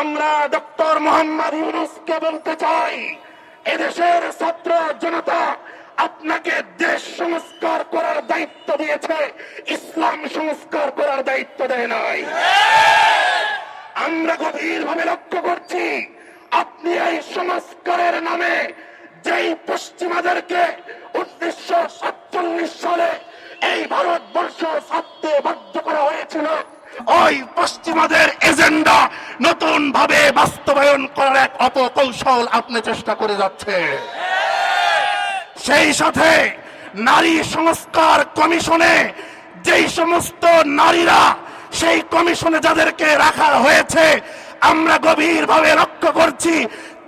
আমরা ডক্টর মোহাম্মদ ইউনুসকে বলতে চাই, এদেশের ছাত্র জনতা আপনাকে দেশ সংস্কার করার দায়িত্ব দিয়েছে, ইসলাম সংস্কার করার দায়িত্ব দেয় নাই। আমরা গভীরভাবে লক্ষ্য করছি, আপনি এই সংস্কারের নামে যেই পশ্চিমাদেরকে উনিশশো সাতচল্লিশ সালে এই ভারতবর্ষ ছাড়তে বাধ্য করা হয়েছিল, ওই পশ্চিমাদের এজেন্ডা নতুন ভাবে বাস্তবায়ন করার এক অপকৌশল আপনি চেষ্টা করে যাচ্ছে। সেই সাথে নারী সংস্কার কমিশনে যেই সমস্ত নারীরা সেই কমিশনে যাদেরকে রাখা হয়েছে, আমরা গভীরভাবে লক্ষ্য করছি,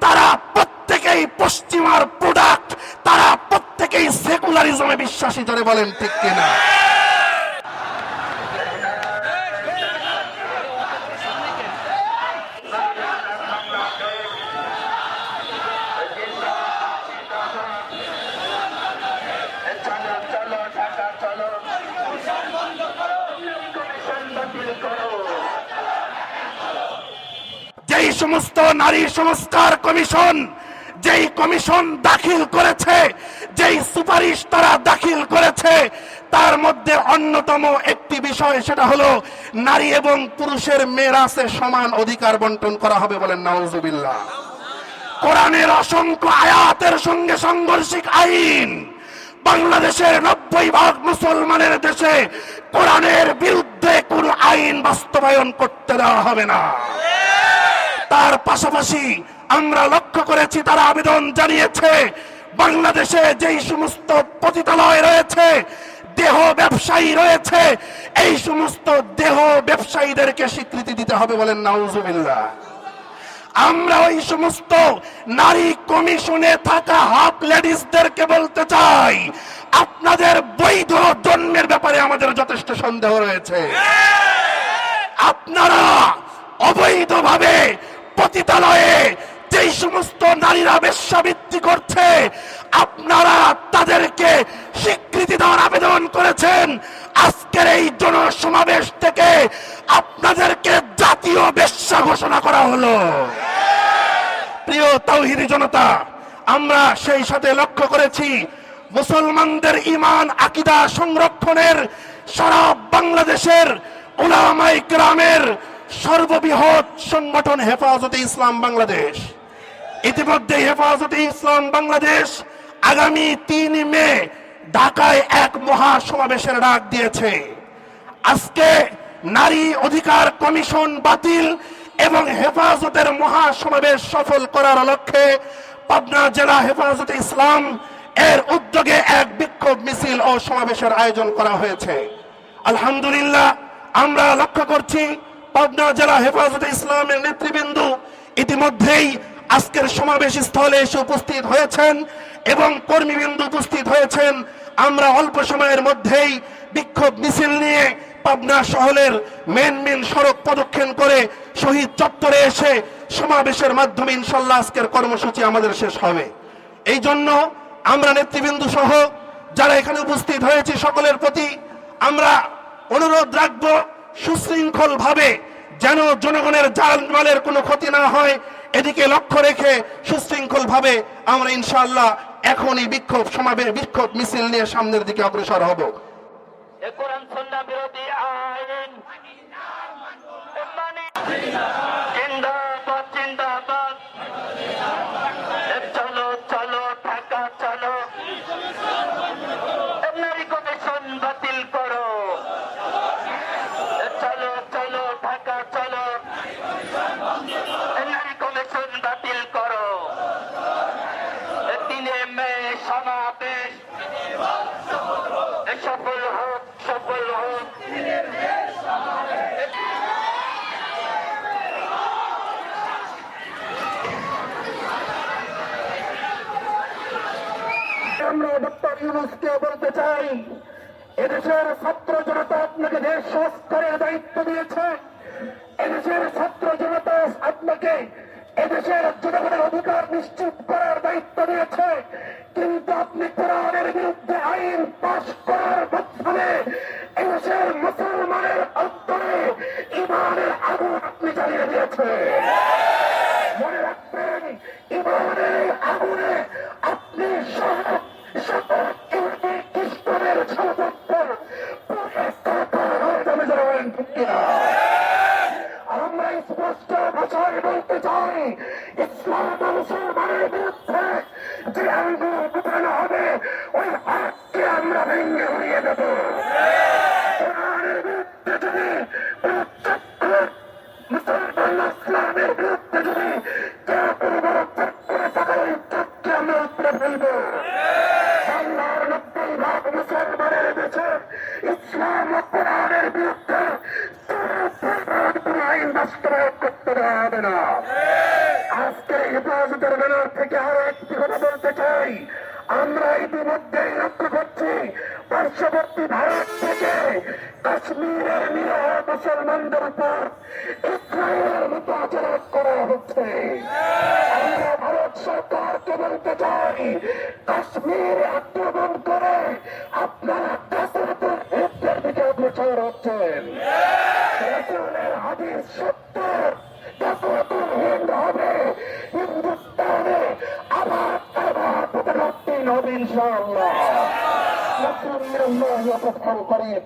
তারা প্রত্যেকেই পশ্চিমার প্রোডাক্ট তারা প্রত্যেকেই সেকুলারিজমে বিশ্বাসী ধরে বলেন ঠিক কিনা চলো চলো ঢাকা চলো কমিশন বাতিল করো যেই সমস্ত নারী সংস্কার কমিশন, যেই কমিশন দাখিল করেছে, যেই সুপারিশ তারা দাখিল করেছে, তার মধ্যে অন্যতম একটি বিষয় সেটা হলো নারী এবং পুরুষের মেরাসে সমান অধিকার বন্টন করা হবে বলেন নওয়াজুবিল্লাহ কোরআনের অসংখ্য আয়াতের সঙ্গে সাংঘর্ষিক আইন, বাংলাদেশের নব্বই ভাগ মুসলমানের দেশে কোরআনের বিরুদ্ধে কোন আইন বাস্তবায়ন করতে দেওয়া হবে না। তার পাশাপাশি আমরা লক্ষ্য করেছি তারা আবেদন জানিয়েছে, বাংলাদেশে যেই সমস্ত পতিতালয় রয়েছে, দেহ ব্যবসায়ী রয়েছে, এই সমস্ত দেহ ব্যবসায়ীদেরকে স্বীকৃতি দিতে হবে বলেন নাউজুবিল্লাহ। আমরা ওই সমস্ত নারী কমিশনে থাকা হাফ লেডিসদেরকে বলতে চাই, আপনাদের বৈধ জন্মের ব্যাপারে আমাদের যথেষ্ট সন্দেহ রয়েছে। আপনারা অবৈধভাবে পতিতালয়ে যেই সমস্ত নারীরা বেশ্যাবৃত্তি করছে, আপনারা তাদেরকে স্বীকৃতি দেওয়ার আবেদন করেছেন। আজকের এই জনসমাবেশ থেকে আপনাদেরকে জাতীয় বেশ্যা ঘোষণা করা হলো। প্রিয় তাওহিদি জনতা, আমরা সেই সাথে লক্ষ্য করেছি, মুসলমানদের ইমান আকিদা সংরক্ষণের সারা বাংলাদেশের ওলামাই গ্রামের সর্ববৃহৎ সংগঠন হেফাজতে ইসলাম বাংলাদেশ। ইতিমধ্যে হেফাজতে ইসলাম বাংলাদেশ আগামী তিন মে ঢাকায় এক মহা সমাবেশের ডাক দিয়েছে। আজকে নারী অধিকার কমিশন বাতিল এবং হেফাজতের মহা সমাবেশ সফল করার লক্ষ্যে পাবনা জেলা হেফাজতে ইসলাম এর উদ্যোগে এক বিক্ষোভ মিছিল ও সমাবেশের আয়োজন করা হয়েছে। আলহামদুলিল্লাহ, আমরা লক্ষ্য করছি পাবনা জেলা হেফাজতে ইসলামের নেতৃবৃন্দ ইতিমধ্যেই আজকের সমাবেশ স্থলে এসে উপস্থিত হয়েছেন এবং কর্মীবৃন্দ উপস্থিত হয়েছেন। আমরা অল্প সময়ের মধ্যেই বিক্ষোভ মিছিল নিয়ে পাবনা শহরের মেন মেন সড়ক প্রদক্ষিণ করে শহীদ চত্বরে এসে সমাবেশের মাধ্যমে ইনশাল্লাহ আজকের কর্মসূচি আমাদের শেষ হবে। এই জন্য আমরা নেতৃবৃন্দ সহ যারা এখানে উপস্থিত হয়েছে সকলের প্রতি আমরা অনুরোধ রাখব সুশৃঙ্খল ভাবে যেন জনগণের জাল মালের কোনো ক্ষতি না হয়, এদিকে লক্ষ্য রেখে সুশৃঙ্খল ভাবে আমরা ইনশাআল্লাহ এখনই বিক্ষোভ সমাবেশ, বিক্ষোভ মিছিল নিয়ে সামনের দিকে অগ্রসর হব। বিরোধী আইন মানে জিন্দাবাদ জিন্দাবাদ এ চলো চলো ঢাকা চলো এ নারী কমিশন বাতিল করো এ চলো চলো ঢাকা চলো এ নারী কমিশন বাতিল করো এ তিনে মে সমাবেশ এ সফল হোক সফল হোক আমরা ইউনুসকে বলতে চাই, এদেশের ছাত্র জনতা আপনাকে দেশ সংস্কারের দায়িত্ব দিয়েছে। এদেশের ছাত্র জনতা আপনাকে এদেশের জনগণের অধিকার নিশ্চিত করার দায়িত্ব দিয়েছে। কিন্তু আপনি কোরআনের বিরুদ্ধে আইন পাশ করার মাধ্যমে এদেশের মুসলমানের অন্তরে ইমানের আগুন আপনি জ্বালিয়ে দিয়েছে স্পষ্ট ভাষায় বলতে চাই, ইসলাম মুসলমানের বিরুদ্ধে যে আঙ্গুল উঠানো হবে, ওই হাতকে আমরা ভেঙে উড়িয়ে দেব। মুসলমান ইসলামের বিরুদ্ধে যদি কেউ আমরা ইসলাম ও বিরুদ্ধে ব্যানার থেকে আরও একটি কথা বলতে চাই। আমরা ইতিমধ্যেই লক্ষ্য করছি, পার্শ্ববর্তী ভারত থেকে কাশ্মীরের নিরহ মুসলমানদের উপর ইসরায়েলের মতো আচরণ করা হচ্ছে। আমরা ভারত সরকারকে বলতে চাই, কাশ্মীর আক্রমণ করে আপনারা নাসরুল্লাহ করিম